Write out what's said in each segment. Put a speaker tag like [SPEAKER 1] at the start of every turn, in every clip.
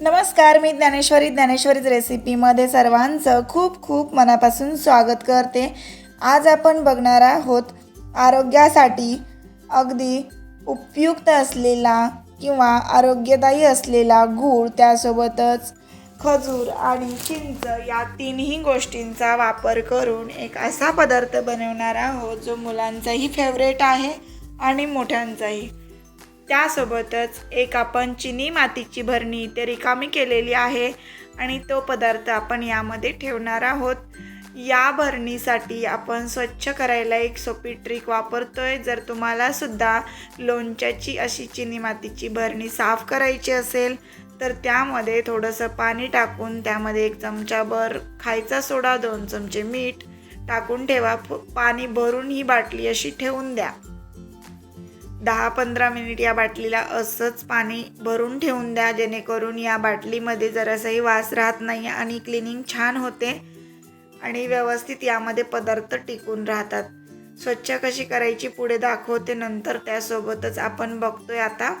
[SPEAKER 1] नमस्कार मी ज्ञानेश्वरी ज्ञानेश्वरीच रेसिपीमध्ये सर्वांचं खूप खूप मनापासून स्वागत करते. आज आपण बघणार आहोत आरोग्यासाठी अगदी उपयुक्त असलेला किंवा आरोग्यदायी असलेला गूळ त्यासोबतच खजूर आणि चिंच या तिन्ही गोष्टींचा वापर करून एक असा पदार्थ बनवणार आहोत जो मुलांचाही फेवरेट आहे आणि मोठ्यांचाही. त्यासोबतच एक आपण चिनी मातीची भरणी इथे रिकामी केलेली आहे आणि तो पदार्थ आपण यामध्ये ठेवणार आहोत. या भरणीसाठी आपण स्वच्छ करायला एक सोपी ट्रिक वापरतोय. जर तुम्हाला सुद्धा लोणच्याची अशी चिनी मातीची भरणी साफ करायची असेल तर त्यामध्ये थोडंसं पाणी टाकून त्यामध्ये एक चमचाभर खायचा सोडा दोन चमचे मीठ टाकून ठेवा. पाणी भरून ही बाटली अशी ठेवून द्या. दहा पंधरा मिनिट या बाटलीला असंच पाणी भरून ठेवून द्या जेणेकरून या बाटलीमध्ये जरासाही वास राहत नाही आणि क्लिनिंग छान होते आणि व्यवस्थित यामध्ये पदार्थ टिकून राहतात. स्वच्छ कशी करायची पुढे दाखवते नंतर त्यासोबतच आपण बघतोय आता.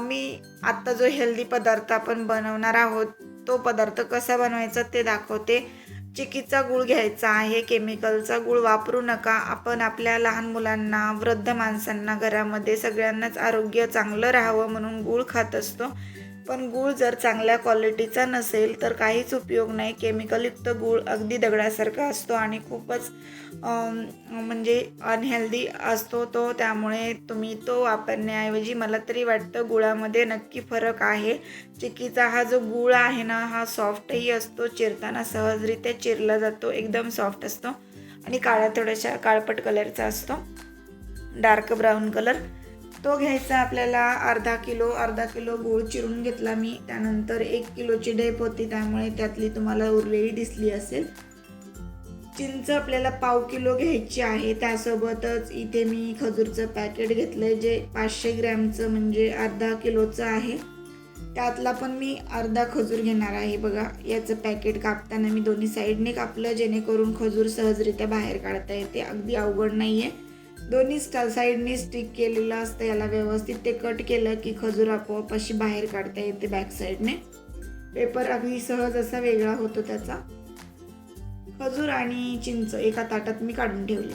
[SPEAKER 1] मी आत्ता जो हेल्दी पदार्थ आपण बनवणार आहोत तो पदार्थ कसा बनवायचा ते दाखवते. चिकीचा गूळ घ्यायचा आहे केमिकलचा गूळ वापरू नका. आपण आपल्या लहान मुलांना वृद्ध माणसांना घरामध्ये सगळ्यांनाच आरोग्य चांगलं राहावं म्हणून गूळ खात असतो. पण गूळ जर चांगल्या क्वालिटीचा नसेल तर काहीच उपयोग नाही. केमिकलयुक्त गूळ अगदी दगडासारखा असतो आणि खूपच म्हणजे अनहेल्दी असतो तो. त्यामुळे तुम्ही तो वापरण्याऐवजी मला तरी वाटतं गुळामध्ये नक्की फरक आहे. चिकीचा हा जो गूळ आहे ना हा सॉफ्टही असतो. चिरताना सहजरित्या चिरला जातो. एकदम सॉफ्ट असतो. आणि काळ्या थोड्याशा काळपट कलरचा असतो. डार्क ब्राऊन कलर तो घ्यायचा आपल्याला अर्धा किलो अर्धा किलो गूळ चिरून घेतला मी. त्यानंतर एक किलोची डेप होती त्यामुळे त्यातली तुम्हाला उरलेली दिसली असेल. चिंच आपल्याला पाव किलो घ्यायची आहे. त्यासोबतच इथे मी खजूरचं पॅकेट घेतलं आहे जे पाचशे ग्रॅमचं म्हणजे अर्धा किलोचं आहे. त्यातला पण मी अर्धा खजूर घेणार आहे. बघा याचं पॅकेट कापताना मी दोन्ही साईडने कापलं जेणेकरून खजूर सहजरित्या बाहेर काढता येते. अगदी अवघड नाही आहे दोन्ही स्टा साईडनी स्टिक केलेलं असतं. याला व्यवस्थित ते कट केलं की खजूर आपोआप अशी बाहेर काढता येते बॅक साईडने पेपर अगदी सहज असा वेगळा होतो त्याचा. खजूर आणि चिंच एका ताटात मी काढून ठेवली.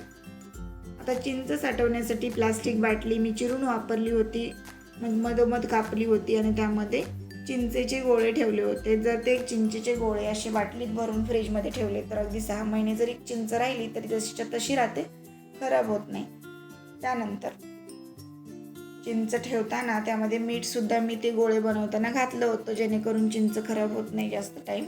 [SPEAKER 1] आता चिंच साठवण्यासाठी प्लास्टिक बाटली मी चिरून वापरली होती. मग मधोमध कापली होती आणि त्यामध्ये चिंचेचे गोळे ठेवले होते. जर ते चिंचेचे गोळे असे बाटलीत भरून फ्रीजमध्ये ठेवले तर अगदी सहा महिने जरी चिंच राहिली तरी जशीच्या तशी राहते. खराब होत नाही. त्यानंतर चिंच ठेवताना त्यामध्ये मीठ सुद्धा मी ते गोळे बनवताना घातलं होतं जेणेकरून चिंच खराब होत नाही जास्त टाईम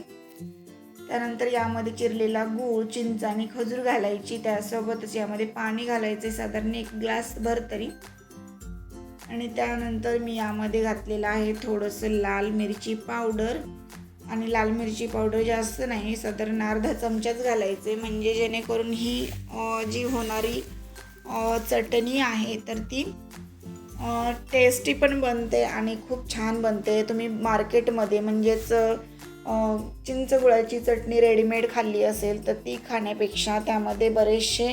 [SPEAKER 1] त्यानंतर यामध्ये चिरलेला गूळ चिंच आणि खजूर घालायची. त्यासोबतच यामध्ये पाणी घालायचे साधारण एक ग्लास भर तरी. आणि त्यानंतर मी यामध्ये घातलेलं आहे थोडंसं लाल मिरची पावडर. आणि लाल मिरची पावडर जास्त नाही साधारण अर्धा चमचाच घालायचे म्हणजे जेणेकरून ही जी होणारी चटणी आहे तर ती टेस्टी पण बनते आणि खूप छान बनते. तुम्ही मार्केटमध्ये म्हणजेच चिंचगुळाची चिंच गुळाची चटणी रेडीमेड खाल्ली असेल तर ती खाण्यापेक्षा त्यामध्ये बरेचसे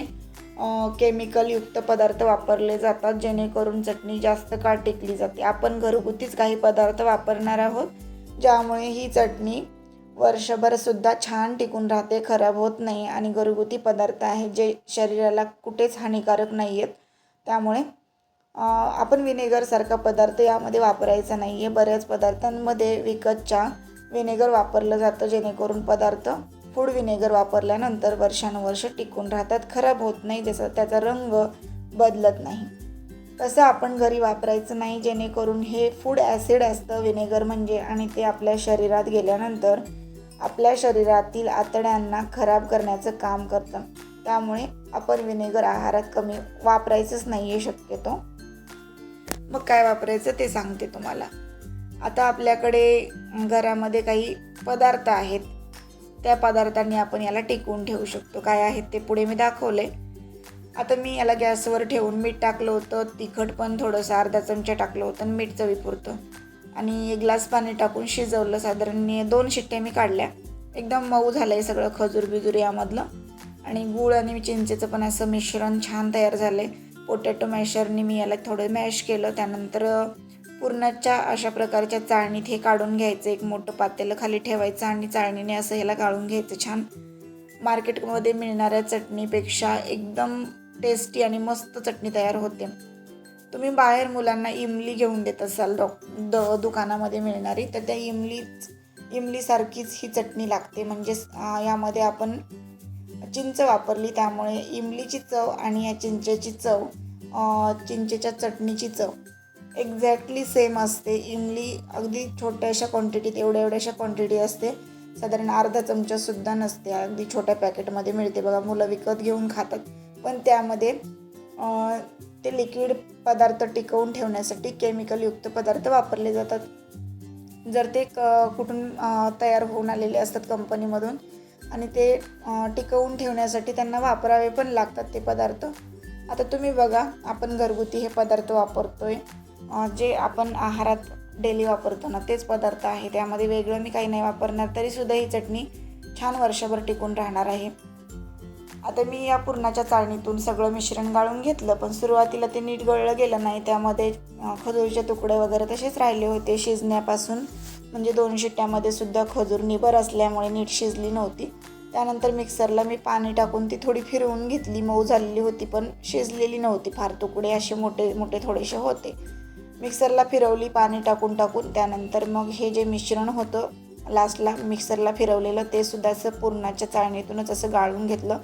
[SPEAKER 1] केमिकलयुक्त पदार्थ वापरले जातात जेणेकरून चटणी जास्त काळ टिकली जाते. आपण घरगुतीच काही पदार्थ वापरणार आहोत ज्यामुळे ही चटणी वर्षभरसुद्धा छान टिकून राहते खराब होत नाही आणि घरगुती पदार्थ आहे जे शरीराला कुठेच हानिकारक नाही आहेत. त्यामुळे आपण विनेगरसारखा पदार्थ यामध्ये वापरायचा नाही. आहे बऱ्याच पदार्थांमध्ये विकतच्या विनेगर वापरलं जातं. जेणेकरून पदार्थ फूड विनेगर वापरल्यानंतर वर्षानुवर्ष टिकून राहतात खराब होत नाही जसं त्याचा रंग बदलत नाही. तसं आपण घरी वापरायचं नाही जेणेकरून हे फूड ॲसिड असतं विनेगर म्हणजे आणि ते आपल्या शरीरात गेल्यानंतर आपल्या शरीरातील आतड्यांना खराब करण्याचं काम करतं. त्यामुळे आपण विनेगर आहारात कमी वापरायचंच नाही आहे शक्यतो. मग काय वापरायचं ते सांगते तुम्हाला. आता आपल्याकडे घरामध्ये काही पदार्थ आहेत. त्या पदार्थांनी आपण याला टिकवून ठेवू शकतो. काय आहेत ते पुढे मी दाखवले. आता मी याला गॅसवर ठेवून मीठ टाकलं होतं. तिखट पण थोडंसं अर्धा चमचा टाकलं होतं आणि मीठ चवीपुरतं आणि एक ग्लास पाणी टाकून शिजवलं साधारण दोन शिट्ट्या मी काढल्या. एकदम मऊ झालं आहे सगळं खजूर बिजूर यामधलं. आणि गूळ आणि चिंचेचं पण असं मिश्रण छान तयार झालं आहे पोटॅटो मॅशरने मी याला थोडं मॅश केलं. त्यानंतर पुरणाच्या अशा प्रकारच्या चाळणीत हे काढून घ्यायचं. एक मोठं पातेलं खाली ठेवायचं आणि चाळणीने असं ह्याला काढून घ्यायचं छान. मार्केटमध्ये मिळणाऱ्या चटणीपेक्षा एकदम टेस्टी आणि मस्त चटणी तयार होते. तुम्ही बाहेर मुलांना इमली घेऊन देत असाल डॉ द दुकानामध्ये मिळणारी तर त्या इमलीच इमलीसारखीच ही चटणी लागते. म्हणजेच यामध्ये आपण चिंच वापरली त्यामुळे इमलीची चव आणि या चिंचेची चव चिंचेच्या चटणीची चव एक्झॅक्टली सेम असते. इमली अगदी छोट्याशा क्वांटिटीत एवढ्या एवढ्याशा क्वांटिटी असते. साधारण अर्धा चमचासुद्धा नसते. अगदी छोट्या पॅकेटमध्ये मिळते. बघा मुलं विकत घेऊन खातात. पण त्यामध्ये ते लिक्विड पदार्थ टिकवून ठेवण्यासाठी केमिकलयुक्त पदार्थ वापरले जातात. जर ते क कुठून तयार होऊन आलेले असतात कंपनीमधून आणि ते टिकवून ठेवण्यासाठी त्यांना वापरावे पण लागतात ते पदार्थ. आता तुम्ही बघा आपण घरगुती हे पदार्थ वापरतो आहे जे आपण आहारात डेली वापरतो ना तेच पदार्थ आहे. त्यामध्ये वेगळं मी काही नाही वापरणार तरीसुद्धा ही चटणी छान वर्षभर टिकून राहणार आहे. आता मी या पुरणाच्या चाळणीतून सगळं मिश्रण गाळून घेतलं पण सुरुवातीला ते नीट गळलं गेलं नाही. त्यामध्ये खजूरचे तुकडे वगैरे तसेच राहिले होते शिजण्यापासून. म्हणजे दोन शिट्ट्यामध्ये सुद्धा खजूर निबर असल्यामुळे नीट शिजली नव्हती. त्यानंतर मिक्सरला मी पाणी टाकून ती थोडी फिरवून घेतली. मऊ झालेली होती पण शिजलेली नव्हती. फार तुकडे असे मोठे मोठे थोडेसे होते. मिक्सरला फिरवली पाणी टाकून टाकून. त्यानंतर मग हे जे मिश्रण होतं लास्टला मिक्सरला फिरवलेलं ते सुद्धा असं पुरणाच्या चाळणीतूनच असं गाळून घेतलं.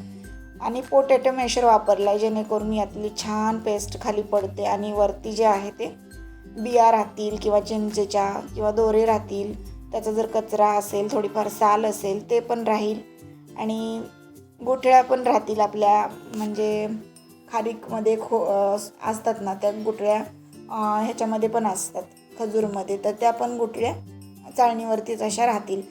[SPEAKER 1] आणि पोटॅटो मॅशर वापरला आहे जेणेकरून यातली छान पेस्ट खाली पडते आणि वरती जे आहे ते बिया राहतील किंवा चिंचेच्या किंवा दोरे राहतील. त्याचा जर कचरा असेल थोडीफार साल असेल ते पण राहील. आणि गुठळ्या पण राहतील आपल्या म्हणजे खारीकमध्ये खो असतात ना त्या गुठळ्या ह्याच्यामध्ये पण असतात खजूरमध्ये. तर त्या पण गुठळ्या चाळणीवरतीच अशा राहतील.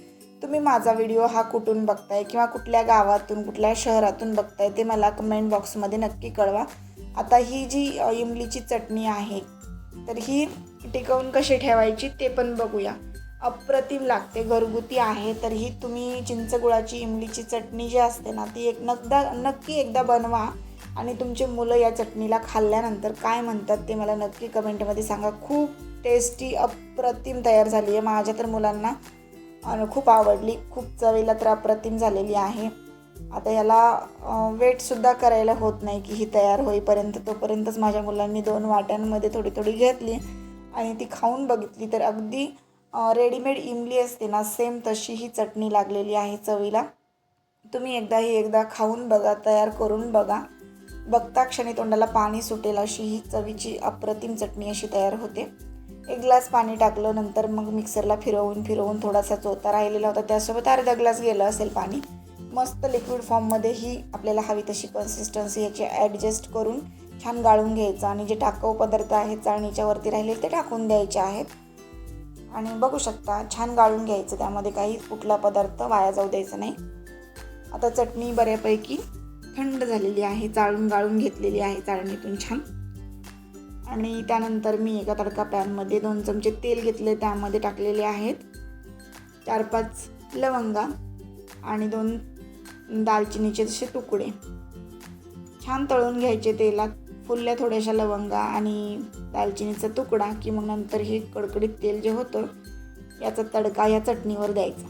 [SPEAKER 1] तुम्ही माझा व्हिडिओ हा कुठून बघताय किंवा कुठल्या गावातून कुठल्या शहरातून बघताय ते मला कमेंट बॉक्समध्ये नक्की कळवा. आता ही जी इमलीची चटणी आहे तर ही टिकवून कशी ठेवायची ते पण बघूया. अप्रतिम लागते घरगुती आहे तर ही तुम्ही चिंचगुळाची इमलीची चटणी जी असते ना ती एक नकदा नक्की एकदा बनवा आणि तुमचे मुलं या चटणीला खाल्ल्यानंतर काय म्हणतात ते मला नक्की कमेंटमध्ये सांगा. खूप टेस्टी अप्रतिम तयार झाली आहे. माझ्या तर मुलांना आणि खूप आवडली. खूप चवीला तर अप्रतिम झालेली आहे. आता याला वेटसुद्धा करायला होत नाही की ही तयार होईपर्यंत. तोपर्यंतच माझ्या मुलांनी दोन वाट्यांमध्ये थोडी थोडी घेतली आणि ती खाऊन बघितली तर अगदी रेडीमेड इमली असते ना सेम तशी ही चटणी लागलेली आहे चवीला. तुम्ही एकदा ही एकदा खाऊन बघा तयार करून बघा. बघता क्षणी तोंडाला पाणी सुटेल अशी ही चवीची अप्रतिम चटणी अशी तयार होते. एक ग्लास पाणी टाकलं नंतर मग मिक्सरला फिरवून फिरवून थोडासा चोता राहिलेला होता. त्यासोबत अर्धा ग्लास गेलं असेल पाणी. मस्त लिक्विड फॉर्ममध्ये ही आपल्याला हवी तशी कन्सिस्टन्सी याची ॲडजस्ट करून छान गाळून घ्यायचं आणि जे टाकाऊ पदार्थ आहेत चाळणीच्या वरती राहिले ते टाकून द्यायचे आहेत. आणि बघू शकता छान गाळून घ्यायचं. त्यामध्ये काही कुठला पदार्थ वाया जाऊ द्यायचा नाही. आता चटणी बऱ्यापैकी थंड झालेली आहे चाळून गाळून घेतलेली आहे चाळणीतून छान. आणि त्यानंतर मी एका तडका पॅनमध्ये दोन चमचे तेल घेतले त्यामध्ये टाकलेले आहेत. चार पाच लवंगा आणि दोन दालचिनीचे जसे तुकडे. छान तळून घ्यायचे तेलात फुलल्या थोड्याशा लवंगा आणि दालचिनीचा तुकडा की मग नंतर हे कडकडीत तेल जे होतं याचा तडका या चटणीवर द्यायचा.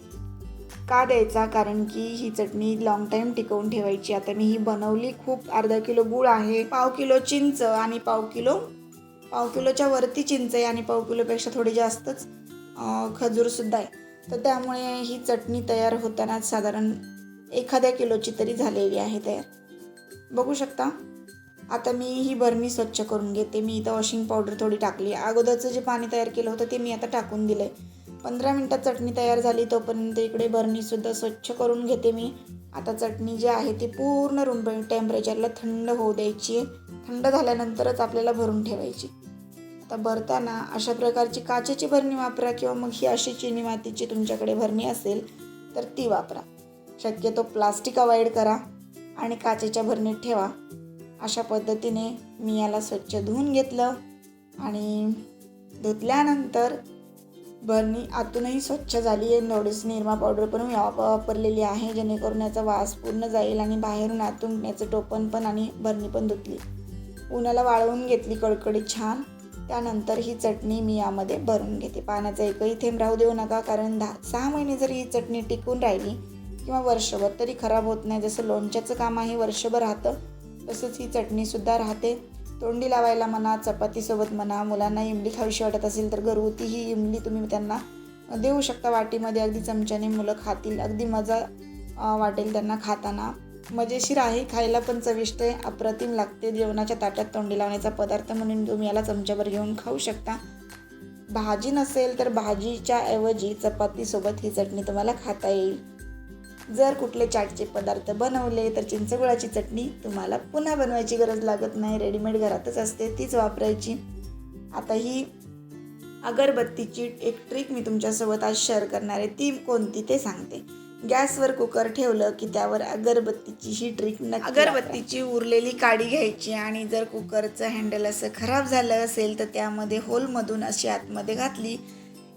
[SPEAKER 1] का द्यायचा? कारण की ही चटणी लॉंग टाईम टिकवून ठेवायची. आता मी ही बनवली खूप अर्धा किलो गूळ आहे पाव किलो चिंच आणि पाव किलो पाव किलोच्या वरती चिंच आहे आणि पाव किलोपेक्षा थोडी जास्तच खजूरसुद्धा आहे. तर त्यामुळे ही चटणी तयार होताना साधारण एखाद्या किलोची तरी झालेली आहे तयार. बघू शकता. आता मी ही बर्मी स्वच्छ करून घेते. मी इथं वॉशिंग पावडर थोडी टाकली. अगोदरचं जे पाणी तयार केलं होतं ते मी आता टाकून दिलं आहे पंधरा मिनटात चटणी तयार झाली तोपर्यंत इकडे बर्नीसुद्धा स्वच्छ करून घेते मी. आता चटणी जी आहे ती पूर्ण रूम टेम्परेचरला थंड होऊ द्यायची आहे. थंड झाल्यानंतरच आपल्याला भरून ठेवायची. आता भरताना अशा प्रकारची काचेची भरणी वापरा किंवा मग ही अशी चिनी मातीची तुमच्याकडे भरणी असेल तर ती वापरा. शक्यतो प्लास्टिक अवॉइड करा आणि काचेच्या भरणीत ठेवा. अशा पद्धतीने मी याला स्वच्छ धुवून घेतलं आणि धुतल्यानंतर भरणी आतूनही स्वच्छ झाली आहे. थोडीशी निरमा पावडर पण मी वापरलेली आहे जेणेकरून याचा वास पूर्ण जाईल आणि बाहेरून आतून याचं टोपण पण आणि भरणी पण धुतली. उन्हाला वाळवून घेतली कडकडीत छान. त्यानंतर ही चटणी मी यामध्ये भरून घेते. पाण्याचा एकही थेंब राहू देऊ नका कारण दहा सहा महिने जरी ही चटणी टिकून राहिली किंवा वर्षभर तरी खराब होत नाही जसं लोणच्याचं काम आहे वर्षभर राहतं तसंच ही चटणीसुद्धा राहते. तोंडी लावायला म्हणा चपातीसोबत म्हणा मुलांना इमली खावीशी वाटत असेल तर घरगुती ही इमली तुम्ही त्यांना देऊ शकता. वाटीमध्ये अगदी चमच्याने मुलं खातील अगदी मजा वाटेल त्यांना खाताना. मजेशीर आहे खायला पण चविष्ट आहे अप्रतिम लागते. जेवणाच्या ताटात तोंडी लावण्याचा पदार्थ म्हणून तुम्ही याला चमच्यावर घेऊन खाऊ शकता. भाजी नसेल तर भाजीच्या ऐवजी चपातीसोबत ही चटणी तुम्हाला खाता येईल. जर कुठले चाटचे पदार्थ बनवले तर चिंचगुळाची चटणी तुम्हाला पुन्हा बनवायची गरज लागत नाही. रेडीमेड घरातच असते तीच वापरायची. आता ही अगरबत्तीची एक ट्रिक मी तुमच्यासोबत आज शेअर करणार आहे. ती कोणती ते सांगते. गॅसवर कुकर ठेवलं की त्यावर अगरबत्तीची ही ट्रिक नक्की अगरबत्तीची उरलेली काडी घ्यायची आणि जर कुकरचं हँडल असं खराब झालं असेल तर त्यामध्ये होलमधून अशी आतमध्ये घातली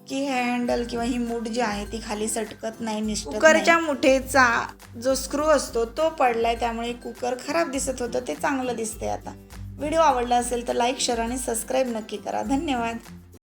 [SPEAKER 1] की हे हँडल किंवा ही मूठ जी आहे ती खाली सटकत नाही निष्ठत कुकरच्या मुठेचा जो स्क्रू असतो तो पडलाय त्यामुळे कुकर खराब दिसत होतं ते चांगलं दिसतंय आता. व्हिडिओ आवडला असेल तर लाईक शेअर आणि सबस्क्राईब नक्की करा. धन्यवाद.